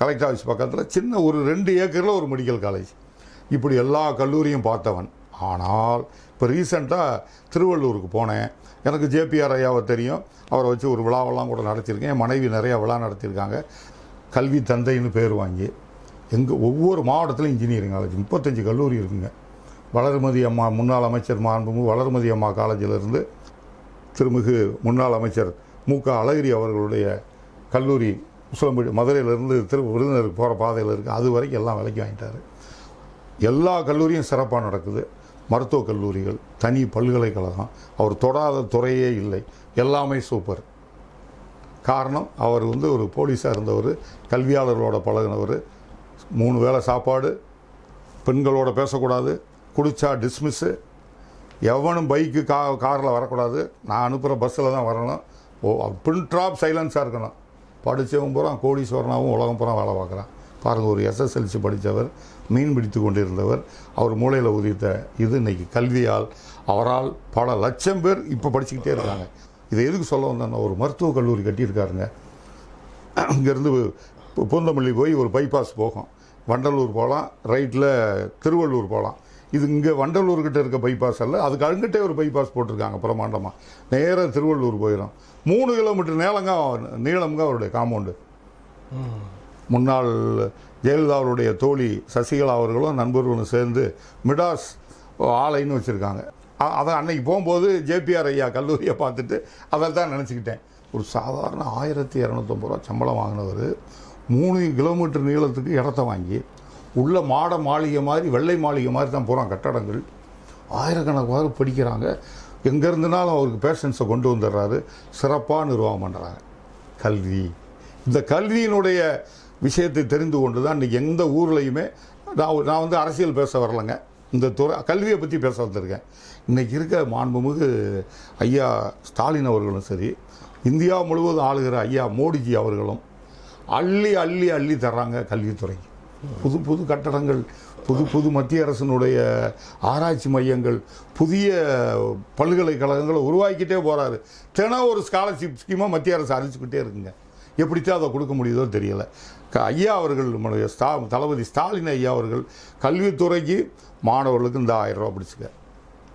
Collector office பக்கத்தில் சின்ன ஒரு ரெண்டு ஏக்கரில் ஒரு மெடிக்கல் காலேஜ் இப்படி எல்லா கல்லூரியும் பார்த்தவன். ஆனால் இப்போ ரீசெண்டாக திருவள்ளூருக்கு போனேன். எனக்கு ஜேபிஆர் ஐயாவை தெரியும். அவரை வச்சு ஒரு விழாவெல்லாம் கூட நடத்தியிருக்கேன். என் மனைவி நிறையா விழா நடத்தியிருக்காங்க. கல்வி தந்தைன்னு பேர் வாங்கி எங்கள் ஒவ்வொரு மாவட்டத்திலும் இன்ஜினியரிங் காலேஜ் முப்பத்தஞ்சு கல்லூரி இருக்குங்க. வளர்மதி அம்மா முன்னாள் அமைச்சர் மாண்புமு வளர்மதி அம்மா காலேஜிலிருந்து திருமிகு முன்னாள் அமைச்சர் மு க அழகிரி அவர்களுடைய கல்லூரி உசிலம்பட்டி மதுரையிலேருந்து திரு விருதுநகருக்கு போகிற பாதையில் இருக்குது அது வரைக்கும் எல்லாம் விலைக்கு வாங்கிட்டாரு. எல்லா கல்லூரியும் சிறப்பாக நடக்குது. மருத்துவக் கல்லூரிகள் தனி பல்கலைக்கழகம் அவர் தொடாத துறையே இல்லை. எல்லாமே சூப்பர் காரணம் அவர் வந்து ஒரு போலீஸாக இருந்தவர் கல்வியாளர்களோட பழகினவர். மூணு வேளை சாப்பாடு பெண்களோட பேசக்கூடாது குடிச்சா டிஸ்மிஸ்ஸு எவனும் பைக்கு கா காரில் வரக்கூடாது. நான் அனுப்புகிற பஸ்ஸில் தான் வரணும். ஓ பின் ட்ராப் சைலன்ஸாக இருக்கணும். படித்தவன் பூரா கோடீஸ்வரனாகவும் உலகம் பூரா வேலை பார்க்குறான். பாருங்கள் ஒரு எஸ்எஸ்எல்சி படித்தவர் மீன் பிடித்து கொண்டிருந்தவர் அவர் மூளையில் உதித்த இது இன்னைக்கு கல்வியால் அவரால் பல லட்சம் பேர் இப்போ படிச்சுக்கிட்டே இருக்காங்க. இதை எதுக்கு சொல்ல வந்தேன்னா ஒரு மருத்துவக் கல்லூரி கட்டியிருக்காருங்க. இங்கேருந்து பூந்தமல்லி போய் ஒரு பைபாஸ் போகும். வண்டலூர் போகலாம் ரைட்டில் திருவள்ளூர் போகலாம். இது இங்கே வண்டலூர்கிட்ட இருக்க பைபாஸ் அல்ல. அதுக்கு அங்கிட்டே ஒரு பைபாஸ் போட்டிருக்காங்க பிரமாண்டமாக நேராக திருவள்ளூர் போயிடும் மூணு கிலோமீட்டர் நீளங்க நீளம்ங்க அவருடைய காம்பவுண்டு முன்னாள் ஜெயலலிதா அவருடைய தோழி சசிகலா அவர்களும் நண்பர்களும் சேர்ந்து மிடாஸ் ஆலைன்னு வச்சுருக்காங்க. அதை அன்னைக்கு போகும்போது ஜேபிஆர் ஐயா கல்லூரியை பார்த்துட்டு அதை தான் நினச்சிக்கிட்டேன். ஒரு சாதாரண ஆயிரத்தி இரநூத்தம்பது ரூபா சம்பளம் வாங்கினவர் மூணு கிலோமீட்டர் நீளத்துக்கு இடத்த வாங்கி உள்ள மாட மாளிகை மாதிரி வெள்ளை மாளிகை மாதிரி தான் போகிறான் கட்டடங்கள். ஆயிரக்கணக்காக படிக்கிறாங்க. எங்கேருந்துனாலும் அவருக்கு பேஷன்ஸை கொண்டு வந்துடுறாரு. சிறப்பாக நிர்வாகம் பண்ணுறாங்க கல்வி. இந்த கல்வியினுடைய விஷயத்தை தெரிந்து கொண்டு தான் இன்றைக்கி எந்த ஊர்லேயுமே நான் நான் வந்து அரசியல் பேச வரலைங்க. இந்த துறை கல்வியை பற்றி பேச வந்திருக்கேன். இன்றைக்கி இருக்க மாண்புமிகு ஐயா ஸ்டாலின் அவர்களும் சரி இந்தியா முழுவதும் ஆளுகிற ஐயா மோடிஜி அவர்களும் அள்ளி அள்ளி அள்ளி தர்றாங்க கல்வித்துறைக்கு. புது புது கட்டடங்கள் புது புது மத்திய அரசினுடைய ஆராய்ச்சி மையங்கள் புதிய பல்கலைக்கழகங்களை உருவாக்கிட்டே போகிறாரு தினம் ஒரு ஸ்காலர்ஷிப் ஸ்கீமாக மத்திய அரசு அறிவிச்சுக்கிட்டே இருக்குங்க. எப்படித்தான் அதை கொடுக்க முடியுதோ தெரியல. ஐயா அவர்கள் நம்முடைய ஸ்டா தளபதி ஸ்டாலின் ஐயா அவர்கள் கல்வித்துறைக்கு மாணவர்களுக்கு இந்த ஆயிரம் ரூபா பிடிச்சிக்க.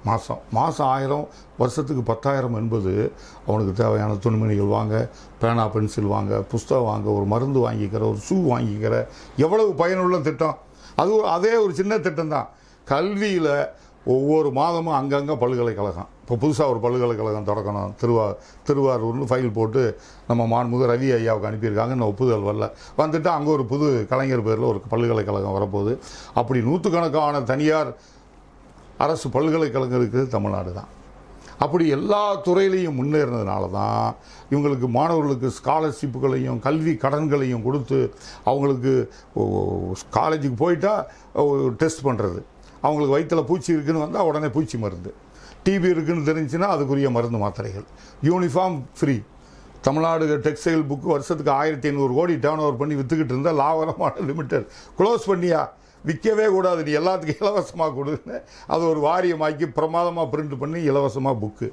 மாதம் மாதம் ஆயிரம் வருஷத்துக்கு பத்தாயிரம் என்பது அவனுக்கு தேவையான துணிமணிகள் வாங்க பேனா பென்சில் வாங்க புஸ்தகம் வாங்க ஒரு மருந்து வாங்கிக்கிற ஒரு ஷூ வாங்கிக்கிற எவ்வளவு பயனுள்ள திட்டம்? அது ஒரு- அதே ஒரு சின்ன திட்டம் தான் கல்வியில் ஒவ்வொரு மாதமும் அங்கங்கே பல்கலைக்கழகம். இப்போ புதுசாக ஒரு பல்கலைக்கழகம் தொடக்கணும் திருவா திருவாரூர்னு ஃபைல் போட்டு நம்ம மாண்புமிகு ரவி ஐயாவுக்கு அனுப்பியிருக்காங்க இன்னும் ஒப்புதல் வரல. வந்துட்டு அங்கே ஒரு புது கலைஞர் பேரில் ஒரு பல்கலைக்கழகம் வரப்போகுது. அப்படி நூற்றுக்கணக்கான தனியார் அரசு பல்கலைக்கழகம் இருக்குது தமிழ்நாடு தான். அப்படி எல்லா துறையிலையும் முன்னேறினதுனால தான் இவங்களுக்கு மாணவர்களுக்கு ஸ்காலர்ஷிப்புகளையும் கல்வி கடன்களையும் கொடுத்து அவங்களுக்கு காலேஜுக்கு போயிட்டால் டெஸ்ட் பண்ணுறது அவங்களுக்கு வயிற்றில் பூச்சி இருக்குன்னு வந்தால் உடனே பூச்சி மருந்து. டிபி இருக்குன்னு தெரிஞ்சுன்னா அதுக்குரிய மருந்து மாத்திரைகள். Uniform free Tamil Nadu textile book வருஷத்துக்கு ஆயிரத்தி ஐநூறு கோடி டேர்ன் ஓவர் பண்ணி விற்றுக்கிட்டு இருந்தால் லாபகரமான லிமிடெட் க்ளோஸ் பண்ணியா? விற்கவே கூடாது. நீ எல்லாத்துக்கும் இலவசமாக கொடுன்னு அதை ஒரு வாரியமாக்கி பிரமாதமாக பிரிண்ட் பண்ணி இலவசமாக புக்கு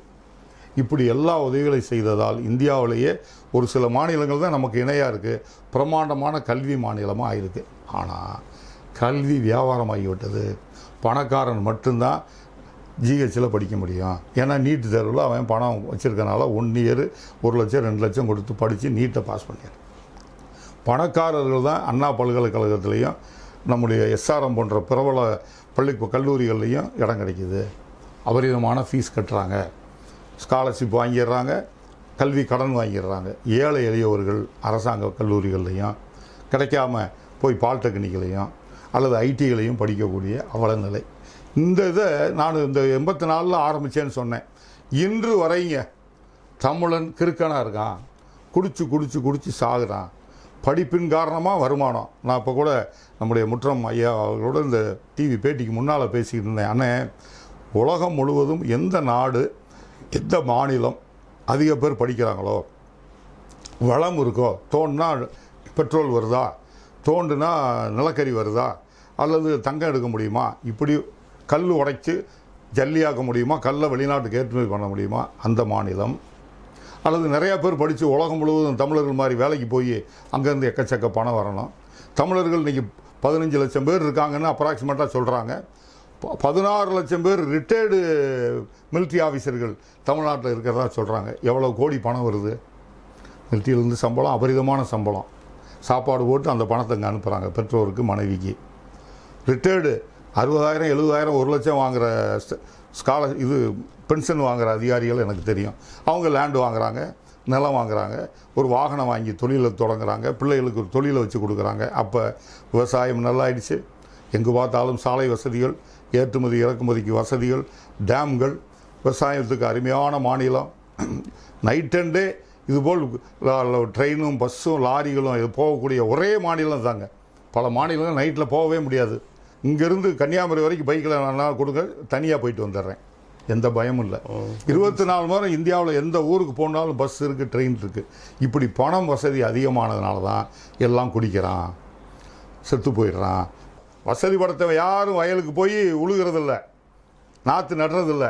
இப்படி எல்லா உதவிகளை செய்ததால் இந்தியாவிலேயே ஒரு சில மாநிலங்கள் தான் நமக்கு இணையாக இருக்குது பிரமாண்டமான கல்வி மாநிலமாக ஆயிருக்கு ஆனால் கல்வி வியாபாரமாகிவிட்டது. பணக்காரன் மட்டும்தான் ஜிஹெச்சில் படிக்க முடியும். ஏன்னா நீட் தேர்வில் அவன் பணம் வச்சுருக்கனால ஒன் இயர் ஒரு லட்சம் ரெண்டு லட்சம் கொடுத்து படித்து நீட்டை பாஸ் பண்ணிடுறான் பணக்காரர்கள் தான் அண்ணா பல்கலைக்கழகத்துலேயும் நம்முடைய எஸ்ஆர்எம் போன்ற பிரபல பள்ளி கல்லூரிகள்லையும் இடம் கிடைக்கிது. அபரிதமான ஃபீஸ் கட்டுறாங்க. ஸ்காலர்ஷிப் வாங்கிடுறாங்க. கல்வி கடன் வாங்கிடுறாங்க. ஏழை எளியவர்கள் அரசாங்க கல்லூரிகள்லையும் கிடைக்காம போய் பாலிடெக்னிக்கலையும் அல்லது ஐடிகளையும் படிக்கக்கூடிய அவல நிலை இந்த இதை நான் இந்த எண்பத்தி நாலில் ஆரம்பித்தேன்னு சொன்னேன். இன்று வரைங்க தமிழன் கிறுக்கனாக இருக்கான். குடிச்சு குடிச்சு குடிச்சு சாகுறான். படிப்பின் காரணமாக வருமானம். நான் இப்போ கூட நம்முடைய முற்றம் ஐயா அவர்களோட இந்த டிவி பேட்டிக்கு முன்னால் பேசிக்கிட்டு இருந்தேன். அண்ணே உலகம் முழுவதும் எந்த நாடு எந்த மாநிலம் அதிக பேர் படிக்கிறாங்களோ? வளம் இருக்கோ? தோண்டுனா பெட்ரோல் வருதா? தோண்டுனா நிலக்கரி வருதா? அல்லது தங்கம் எடுக்க முடியுமா? இப்படி கல் உடைச்சி ஜல்லியாக்க முடியுமா? கல்லை வெளிநாட்டுக்கு ஏற்றுமதி பண்ண முடியுமா? அந்த மாநிலம் அல்லது நிறையா பேர் படித்து உலகம் முழுவதும் தமிழர்கள் மாதிரி வேலைக்கு போய் அங்கேருந்து எக்கச்சக்க பணம் வரணும். தமிழர்கள் இன்றைக்கி பதினஞ்சு லட்சம் பேர் இருக்காங்கன்னு அப்ராக்சிமேட்டாக சொல்கிறாங்க பதினாறு லட்சம் பேர் ரிட்டையர்டு மிலிட்ரி ஆஃபீஸர்கள் தமிழ்நாட்டில் இருக்கிறதா சொல்கிறாங்க எவ்வளோ கோடி பணம் வருது? மிலிட்ரியிலேருந்து சம்பளம் அபரிதமான சம்பளம். சாப்பாடு போட்டு அந்த பணத்தை இங்கே அனுப்புகிறாங்க பெற்றோருக்கு மனைவிக்கு. ரிட்டையர்டு அறுபதாயிரம் எழுபதாயிரம் ஒரு லட்சம் வாங்குகிற ஸ்காலர் இது பென்ஷன் வாங்குகிற அதிகாரிகள் எனக்கு தெரியும். அவங்க லேண்டு வாங்குறாங்க நிலம் வாங்குறாங்க ஒரு வாகனம் வாங்கி தொழிலை தொடங்குறாங்க பிள்ளைகளுக்கு ஒரு தொழிலை வச்சு கொடுக்குறாங்க. அப்போ விவசாயம் நல்லாயிடுச்சு. எங்கே பார்த்தாலும் சாலை வசதிகள் ஏற்றுமதி இறக்குமதிக்கு வசதிகள் டேம்கள் விவசாயத்துக்கு அருமையான மாநிலம். நைட் அண்டே இதுபோல் ட்ரெயினும் பஸ்ஸும் லாரிகளும் இது போகக்கூடிய ஒரே மாநிலம் தாங்க. பல மாநிலங்கள் நைட்டில் போகவே முடியாது. இங்கேருந்து கன்னியாகுமரி வரைக்கும் பைக்கில் நான் கொடுங்க தனியாக போயிட்டு வந்துடுறேன் எந்த பயமும் இல்லை. இருபத்தி நாலு மணி நேரம் இந்தியாவில் எந்த ஊருக்கு போனாலும் பஸ் இருக்குது ட்ரெயின் இருக்குது இப்படி பணம் வசதி அதிகமானதுனால தான் எல்லாம் குடிக்கிறான் செத்து போயிடுறான். வசதி படுத்தவன் யாரும் வயலுக்கு போய் உழுகிறதில்ல நாற்று நடுறதில்ல.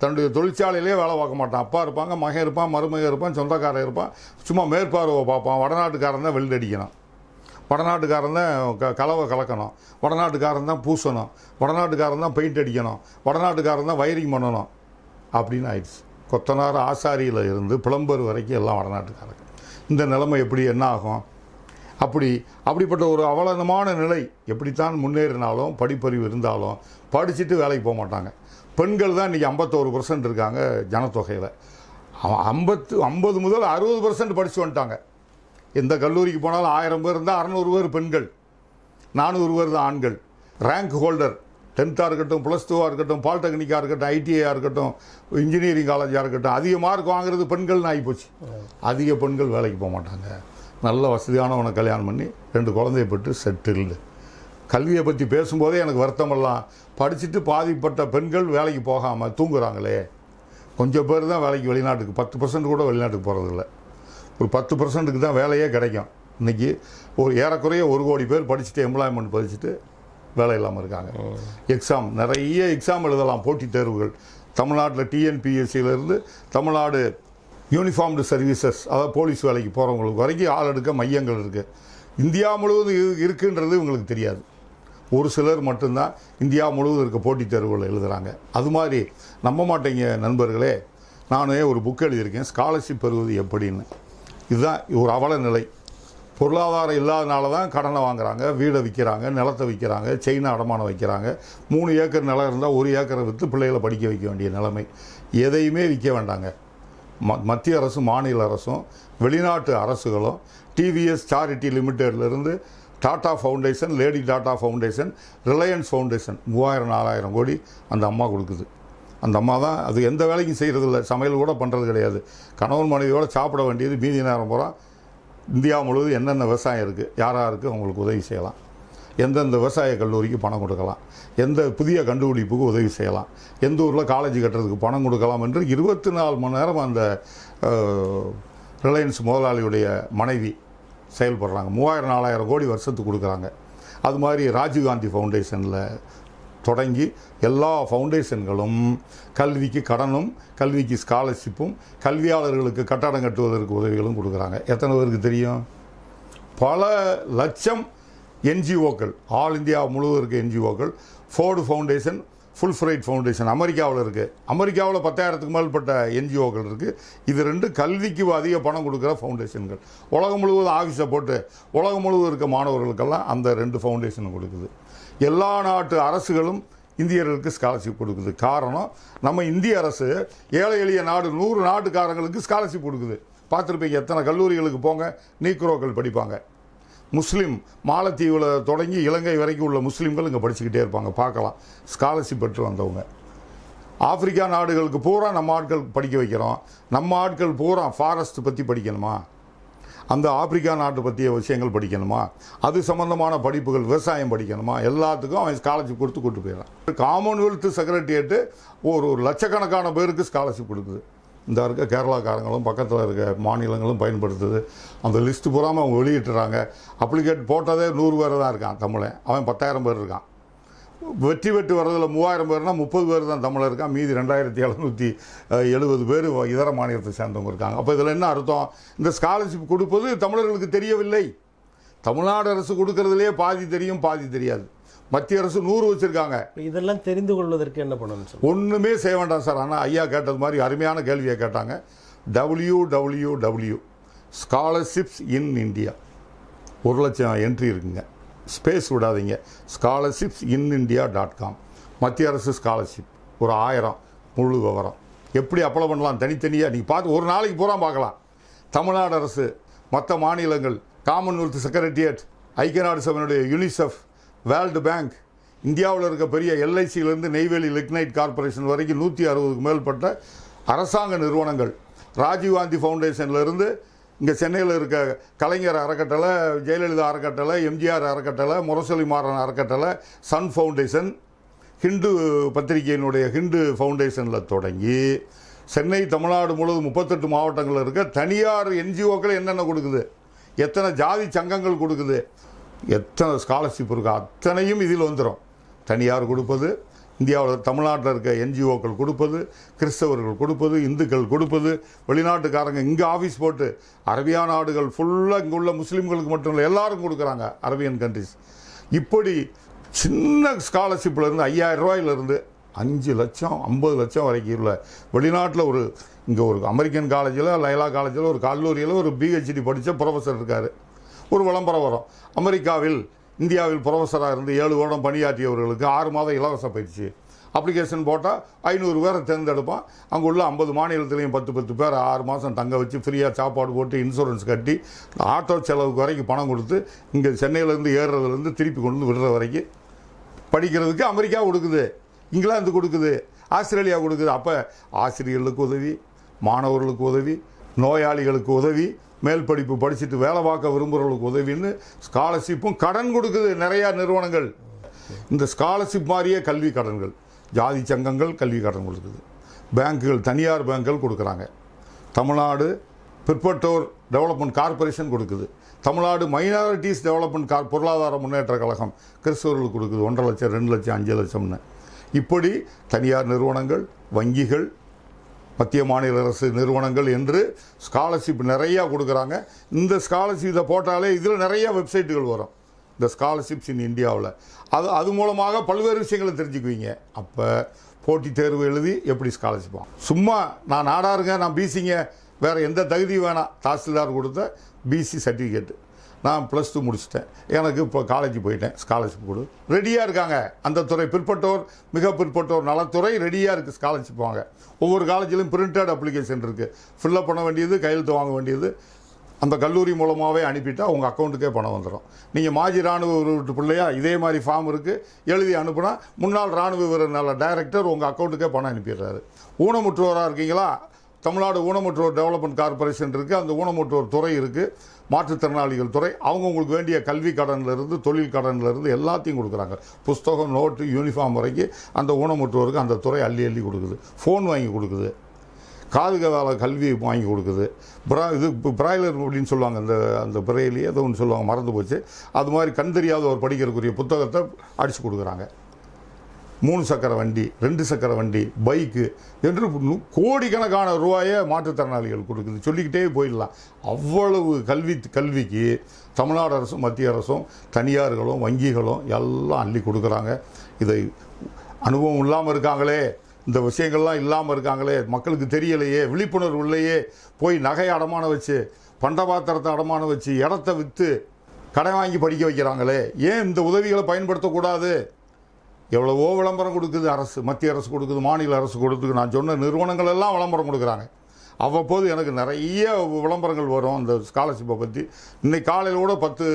தன்னுடைய தொழிற்சாலையிலே வேலை பார்க்க மாட்டான். அப்பா இருப்பாங்க மகன் இருப்பான் மருமகன் இருப்பான் சொந்தக்காரன் இருப்பான். சும்மா மேற்பார்வை பார்ப்பான் வடநாட்டுக்காரன் தான் வெள்ளடிக்கணும் வடநாட்டுக்காரன் தான் க கலவை கலக்கணும். வடநாட்டுக்காரன் தான் பூசணும். வடநாட்டுக்காரன் தான் பெயிண்ட் அடிக்கணும். வடநாட்டுக்காரன் தான் வயரிங் பண்ணணும். அப்படின்னு ஆயிடுச்சு. கொத்தனார் ஆசாரியில் இருந்து பிளம்பர் வரைக்கும் எல்லாம் வடநாட்டுக்காரங்க. இந்த நிலைமை எப்படி என்ன ஆகும்? அப்படி அப்படிப்பட்ட ஒரு அவலனமான நிலை எப்படித்தான் முன்னேறினாலும் படிப்பறிவு இருந்தாலும் படிச்சுட்டு வேலைக்கு போக மாட்டாங்க. பெண்கள் தான் இன்றைக்கி ஐம்பத்தோரு பர்சன்ட் இருக்காங்க ஜனத்தொகையில். அவன் ஐம்பத்து ஐம்பது முதல் அறுபது பர்சன்ட் படித்து வந்துட்டாங்க. எந்த கல்லூரிக்கு போனாலும் ஆயிரம் பேர் இருந்தால் அறநூறு பேர் பெண்கள் நானூறு பேர் தான் ஆண்கள். ரேங்க் ஹோல்டர் டென்த்தாக இருக்கட்டும் ப்ளஸ் டூவாக இருக்கட்டும் பாலிடெக்னிக்காக இருக்கட்டும் ஐடிஐயாக இருக்கட்டும் இன்ஜினியரிங் காலேஜாக இருக்கட்டும் அதிக மார்க் வாங்குறது பெண்கள்னு ஆகிப்போச்சு அதிக பெண்கள் வேலைக்கு போக மாட்டாங்க. நல்ல வசதியானவனை கல்யாணம் பண்ணி ரெண்டு குழந்தைய பெற்று செட்டில்டு கல்வியை பற்றி பேசும்போதே எனக்கு வருத்தமெல்லாம் படிச்சுட்டு பாதிப்பட்ட பெண்கள் வேலைக்கு போகாமல் தூங்குறாங்களே. கொஞ்சம் பேர் தான் வேலைக்கு வெளிநாட்டுக்கு பத்து பர்சன்ட் கூட வெளிநாட்டுக்கு போகிறதில்ல ஒரு பத்து பர்சன்ட்டுக்கு தான் வேலையே கிடைக்கும். இன்றைக்கி ஒரு ஏறக்குறைய ஒரு கோடி பேர் படிச்சுட்டு எம்ப்ளாய்மெண்ட் படிச்சுட்டு வேலை இல்லாமல் இருக்காங்க. எக்ஸாம் நிறைய எக்ஸாம் எழுதலாம் போட்டித் தேர்வுகள். தமிழ்நாட்டில் டிஎன்பிஎஸ்சியிலேருந்து தமிழ்நாடு யூனிஃபார்ம்டு சர்வீசஸ் அதாவது போலீஸ் வேலைக்கு போகிறவங்களுக்கு வரைக்கும் ஆள் எடுக்க மையங்கள் இருக்குது இந்தியா முழுவதும் இரு- இருக்குன்றது இவங்களுக்கு தெரியாது. ஒரு சிலர் மட்டும்தான் இந்தியா முழுவதும் இருக்க போட்டித் தேர்வுகள் எழுதுகிறாங்க அது மாதிரி நம்ப மாட்டீங்க நண்பர்களே. நானே ஒரு புக் எழுதியிருக்கேன் ஸ்காலர்ஷிப் பெறுவது எப்படின்னு. இதுதான் ஒரு அவல நிலை பொருளாதாரம் இல்லாதனால தான் கடனை வாங்குறாங்க வீடை விற்கிறாங்க நிலத்தை விற்கிறாங்க செயினை அடமானம் வைக்கிறாங்க. மூணு ஏக்கர் நிலம் இருந்தால் ஒரு ஏக்கரை விற்று பிள்ளைகளை படிக்க வைக்க வேண்டிய நிலைமை. எதையுமே விற்க வேண்டாங்க. ம மத்திய அரசும் மாநில அரசும் வெளிநாட்டு அரசுகளும் TVS charity லிமிட்டெட்லேருந்து Tata foundation lady Tata foundation Reliance foundation மூவாயிரம் நாலாயிரம் கோடி அந்த அம்மா கொடுக்குது. அந்த அம்மா தான் அது எந்த வேலைக்கும் செய்கிறதில்ல சமையல் கூட பண்ணுறது கிடையாது. கணவன் மனைவியோடு சாப்பிட வேண்டியது மீதி நேரம் பூரா இந்தியா முழுவதும் என்னென்ன விவசாயம் இருக்குது யார் இருக்குது அவங்களுக்கு உதவி செய்யலாம். எந்தெந்த விவசாய கல்லூரிக்கு பணம் கொடுக்கலாம். எந்த புதிய கண்டுபிடிப்புக்கு உதவி செய்யலாம். எந்த ஊரில் காலேஜ் கட்டுறதுக்கு பணம் கொடுக்கலாம் என்று இருபத்தி நாலு மணி நேரம் அந்த ரிலையன்ஸ் முதலாளியுடைய மனைவி செயல்படுறாங்க. மூவாயிரம் நாலாயிரம் கோடி வருஷத்துக்கு கொடுக்குறாங்க. அது மாதிரி ராஜீவ்காந்தி ஃபவுண்டேஷனில் தொடங்கி எல்லா ஃபவுண்டேஷன்களும் கல்விக்கு கடனும் கல்விக்கு ஸ்காலர்ஷிப்பும் கல்வியாளர்களுக்கு கட்டடம் கட்டுவதற்கு உதவிகளும் கொடுக்குறாங்க. எத்தனை பேருக்கு தெரியும்? பல லட்சம் என்ஜிஓக்கள் ஆல் இந்தியா முழுவதும் இருக்க என்ஜிஓக்கள் Ford foundation Fulbright foundation அமெரிக்காவில் இருக்குது அமெரிக்காவில் பத்தாயிரத்துக்கு மேற்பட்ட என்ஜிஓக்கள் இருக்குது இது ரெண்டு கல்விக்கு அதிக பணம் கொடுக்குற ஃபவுண்டேஷன்கள் உலகம் முழுவதும் ஆஃபீஸை போட்டு உலகம் முழுவதும் இருக்க மாணவர்களுக்கெல்லாம் அந்த ரெண்டு ஃபவுண்டேஷன் கொடுக்குது. எல்லா நாட்டு அரசுகளும் இந்தியர்களுக்கு ஸ்காலர்ஷிப் கொடுக்குது. காரணம் நம்ம இந்திய அரசு ஏழை எளிய நாடு நூறு நாட்டுக்காரங்களுக்கு ஸ்காலர்ஷிப் கொடுக்குது. பார்த்துருப்பீங்க எத்தனை கல்லூரிகளுக்கு போங்க நீக்ரோக்கள் படிப்பாங்க. முஸ்லீம் மாலத்தீவில் தொடங்கி இலங்கை வரைக்கும் உள்ள முஸ்லீம்கள் இங்கே படிச்சுக்கிட்டே இருப்பாங்க. பார்க்கலாம். ஸ்காலர்ஷிப் பெற்று வந்தவங்க. ஆப்பிரிக்கா நாடுகளுக்கு பூரா நம்ம ஆட்கள் படிக்க வைக்கிறோம். நம்ம ஆட்கள் பூரா ஃபாரஸ்ட் பற்றி படிக்கணுமா? அந்த ஆப்பிரிக்கா நாட்டு பற்றிய விஷயங்கள் படிக்கணுமா? அது சம்பந்தமான படிப்புகள் விவசாயம் படிக்கணுமா? எல்லாத்துக்கும் அவன் ஸ்காலர்ஷிப் கொடுத்து கூட்டு போயிடலாம் காமன்வெல்த் செக்ரட்டரியேட்டு ஒரு ஒரு லட்சக்கணக்கான பேருக்கு ஸ்காலர்ஷிப் கொடுக்குது. இந்த இருக்க கேரளாக்காரங்களும் பக்கத்தில் இருக்க மாநிலங்களும் பயன்படுத்துது. அந்த லிஸ்ட்டு பூராமல் அவங்க வெளியிட்டுறாங்க. அப்ளிகேட் போட்டதே நூறு பேர் தான் இருக்கான் தமிழன். அவன் பத்தாயிரம் பேர் இருக்கான். வெற்றி பெற்று வர்றதில் மூவாயிரம் பேர்னா முப்பது பேர் தான் தமிழர் இருக்கான் மீதி ரெண்டாயிரத்தி எழுநூற்றி எழுபது பேர் இதர மாநிலத்தை சேர்ந்தவங்க இருக்காங்க. அப்போ இதில் என்ன அர்த்தம்? இந்த ஸ்காலர்ஷிப் கொடுப்பது தமிழர்களுக்கு தெரியவில்லை. தமிழ்நாடு அரசு கொடுக்கறதுலே பாதி தெரியும் பாதி தெரியாது. மத்திய அரசு நூறு வச்சுருக்காங்க. இதெல்லாம் தெரிந்து கொள்வதற்கு என்ன பண்ணணும் சார்? ஒன்றுமே செய்ய வேண்டாம் சார். ஆனால் ஐயா கேட்டது மாதிரி அருமையான கேள்வியை கேட்டாங்க. W W W scholarships in India ஒரு லட்சம் என்ட்ரி இருக்குங்க. ஸ்பேஸ் விடாதீங்க. Scholarships in India dot com மத்திய அரசு ஸ்காலர்ஷிப் ஒரு ஆயிரம் முழு விவரம். எப்படி அப்ளை பண்ணலாம்? தனித்தனியாக நீங்கள் பார்த்து ஒரு நாளைக்கு பூரா பார்க்கலாம். தமிழ்நாடு அரசு மற்ற மாநிலங்கள் காமன்வெல்த் செக்ரட்டரியேட் ஐக்கிய நாடு சபையினுடைய யூனிசெஃப் வேர்ல்டு பேங்க் இந்தியாவில் இருக்க பெரிய எல்ஐசியிலேருந்து நெய்வேலி லிக்னைட் கார்ப்பரேஷன் வரைக்கும் நூற்றி அறுபதுக்கு மேற்பட்ட அரசாங்க நிறுவனங்கள் ராஜீவ்காந்தி ஃபவுண்டேஷன்லேருந்து இங்கே சென்னையில் இருக்க கலைஞர் அறக்கட்டளை ஜெயலலிதா அறக்கட்டளை எம்ஜிஆர் அறக்கட்டளை முரசொலி மாறன் அறக்கட்டளை சன் ஃபவுண்டேஷன் ஹிந்து பத்திரிகையினுடைய ஹிந்து ஃபவுண்டேஷனில் தொடங்கி சென்னை தமிழ்நாடு முழுவதும் முப்பத்தெட்டு மாவட்டங்களில் இருக்க தனியார் என்ஜிஓக்கள் என்னென்ன கொடுக்குது? எத்தனை ஜாதி சங்கங்கள் கொடுக்குது? எத்தனை ஸ்காலர்ஷிப் இருக்கோ? அத்தனையும் இதில் வந்துடும் தனியார் கொடுப்பது இந்தியாவில் தமிழ்நாட்டில் இருக்க என்ஜிஓக்கள் கொடுப்பது கிறிஸ்தவர்கள் கொடுப்பது இந்துக்கள் கொடுப்பது வெளிநாட்டுக்காரங்க இங்கே ஆஃபீஸ் போட்டு அரபியா நாடுகள் ஃபுல்லாக இங்கே உள்ள முஸ்லீம்களுக்கு மட்டும் இல்லை எல்லாரும் கொடுக்குறாங்க அரபியன் கண்ட்ரிஸ் இப்படி சின்ன ஸ்காலர்ஷிப்லேருந்து ஐயாயிரம் ரூபாயிலிருந்து அஞ்சு லட்சம் ஐம்பது லட்சம் வரைக்கும் உள்ள வெளிநாட்டில் ஒரு இங்கே ஒரு அமெரிக்கன் காலேஜில் லைலா காலேஜில் ஒரு கல்லூரியில் ஒரு பிஹெச்டி படித்த ப்ரொஃபஸர் இருக்கார். ஒரு விளம்பரம் வரும். அமெரிக்காவில் இந்தியாவில் ப்ரொஃபஸராக இருந்து ஏழு வருடம் பணியாற்றியவர்களுக்கு ஆறு மாதம் இலவச பயிற்சி. அப்ளிகேஷன் போட்டால் ஐநூறு பேரை தேர்ந்தெடுப்பான். அங்கே உள்ள ஐம்பது மாநிலத்திலையும் பத்து பத்து பேர் ஆறு மாதம் தங்க வச்சு ஃப்ரீயாக சாப்பாடு போட்டு இன்சூரன்ஸ் கட்டி ஆட்டோ செலவுக்கு வரைக்கும் பணம் கொடுத்து இங்கே சென்னையிலேருந்து ஏறுறதுலேருந்து திருப்பி கொண்டு வந்து விடுற வரைக்கும் படிக்கிறதுக்கு அமெரிக்கா கொடுக்குது இங்கிலாந்து கொடுக்குது ஆஸ்திரேலியா கொடுக்குது. அப்போ ஆசிரியர்களுக்கு உதவி மாணவர்களுக்கு உதவி நோயாளிகளுக்கு உதவி மேல் படிப்பு படிச்சுட்டு வேலை பார்க்க விரும்புகிறவங்களுக்கு உதவின்னு ஸ்காலர்ஷிப்பும் கடன் கொடுக்குது நிறையா நிறுவனங்கள். இந்த ஸ்காலர்ஷிப் மாதிரியே கல்வி கடன்கள். ஜாதி சங்கங்கள் கல்வி கடன் கொடுக்குது. பேங்குகள் தனியார் பேங்குகள் கொடுக்குறாங்க. தமிழ்நாடு பிற்பட்டோர் டெவலப்மெண்ட் கார்ப்பரேஷன் கொடுக்குது. தமிழ்நாடு மைனாரிட்டிஸ் டெவலப்மெண்ட் கார் பொருளாதார முன்னேற்ற கழகம் கிறிஸ்தவர்களுக்கு கொடுக்குது. ஒன்றரை லட்சம் ரெண்டு லட்சம் அஞ்சு லட்சம்னு. இப்படி தனியார் நிறுவனங்கள் வங்கிகள் மத்திய மாநில அரசு நிறுவனங்கள் என்று ஸ்காலர்ஷிப் நிறையா கொடுக்குறாங்க. இந்த ஸ்காலர்ஷிப் இதை போட்டாலே இதில் நிறைய வெப்சைட்டுகள் வரும். இந்த ஸ்காலர்ஷிப்ஸ் இன் இந்தியாவில். அது அது மூலமாக பல்வேறு விஷயங்களை தெரிஞ்சுக்குவீங்க. அப்போ போட்டித் தேர்வு எழுதி எப்படி ஸ்காலர்ஷிப் ஆகும் சும்மா நான் நாடாருங்க நான் பிசிங்க வேறு எந்த தகுதி வேணாம். தாசில்தார் கொடுத்த பிசி சர்டிஃபிகேட்டு நான் ப்ளஸ் டூ முடிச்சிட்டேன். எனக்கு இப்போ காலேஜ் போயிட்டேன். ஸ்காலர்ஷிப் கொடு. ரெடியாக இருக்காங்க. அந்த துறை பிற்பட்டோர் மிக பிற்பட்டோர் நலத்துறை ரெடியாக இருக்குது ஸ்காலர்ஷிப் வாங்க. ஒவ்வொரு காலேஜிலும் பிரிண்டட் அப்ளிகேஷன் இருக்குது ஃபில்லப் பண்ண வேண்டியது கையெழுத்து வாங்க வேண்டியது. அந்த கல்லூரி மூலமாகவே அனுப்பிட்டா உங்கள் அக்கௌண்ட்டுக்கே பணம் வந்துடும் நீங்கள் மாஜி ராணுவ வீட்டு பிள்ளையா இதே மாதிரி ஃபார்ம் இருக்குது எழுதி அனுப்புனா முன்னாள் ராணுவ வீரர் நல்ல டைரக்டர் உங்கள் அக்கௌண்ட்டுக்கே பணம் அனுப்பிடுறாரு. ஊனமுற்றோராக இருக்கீங்களா? தமிழ்நாடு ஊனமுற்றோர் டெவலப்மெண்ட் கார்ப்பரேஷன் இருக்குது அந்த ஊனமுற்றோர் துறை இருக்குது மாற்றுத்திறனாளிகள் துறை அவங்க உங்களுக்கு வேண்டிய கல்வி கடன்லேருந்து தொழில் கடன்லேருந்து எல்லாத்தையும் கொடுக்குறாங்க. புஸ்தகம் நோட்டு யூனிஃபார்ம் வரைக்கும் அந்த ஊனமுற்றோருக்கு அந்த துறை அள்ளி அள்ளி கொடுக்குது. ஃபோன் வாங்கி கொடுக்குது. காது கால கல்வி வாங்கி கொடுக்குது. பிரா இது இப்போ பிராய்லர் அப்படின்னு சொல்லுவாங்க. அந்த அந்த பிறையிலேயே ஏதோ ஒன்று சொல்லுவாங்க. மறந்து போச்சு. அது மாதிரி கண் தெரியாதவர் படிக்கிறதுக்குரிய புத்தகத்தை அடித்து கொடுக்குறாங்க. மூணு சக்கர வண்டி ரெண்டு சக்கர வண்டி பைக்கு என்று கோடிக்கணக்கான ரூபாயை மாற்றுத்திறனாளிகள் கொடுக்குது. சொல்லிக்கிட்டே போயிடலாம். அவ்வளவு கல்வி கல்விக்கு தமிழ்நாடு அரசும் மத்திய அரசும் தனியார்களும் வங்கிகளும் எல்லாம் அள்ளி கொடுக்குறாங்க. இதை அனுபவம் இல்லாமல் இருக்காங்களே. இந்த விஷயங்கள்லாம் இல்லாமல் இருக்காங்களே. மக்களுக்கு தெரியலையே விழிப்புணர்வு இல்லையே. போய் நகை அடமானம் வச்சு பண்டபாத்திரத்தை அடமானம் வச்சு இடத்த விற்று கடன் வாங்கி படிக்க வைக்கிறாங்களே. ஏன் இந்த உதவிகளை பயன்படுத்தக்கூடாது? எவ்வளவோ விளம்பரம் கொடுக்குது அரசு மத்திய அரசு கொடுக்குது மாநில அரசு கொடுக்குது. நான் சொன்ன நிறுவனங்கள் எல்லாம் விளம்பரம் கொடுக்குறாங்க. அவ்வப்போது எனக்கு நிறைய விளம்பரங்கள் வரும் அந்த ஸ்காலர்ஷிப்பை பற்றி இன்னைக்கு காலையில் கூட பத்து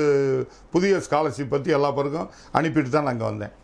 புதிய ஸ்காலர்ஷிப் பற்றி எல்லா பேருக்கும் அனுப்பிட்டு தான் நான் அங்கே வந்தேன்.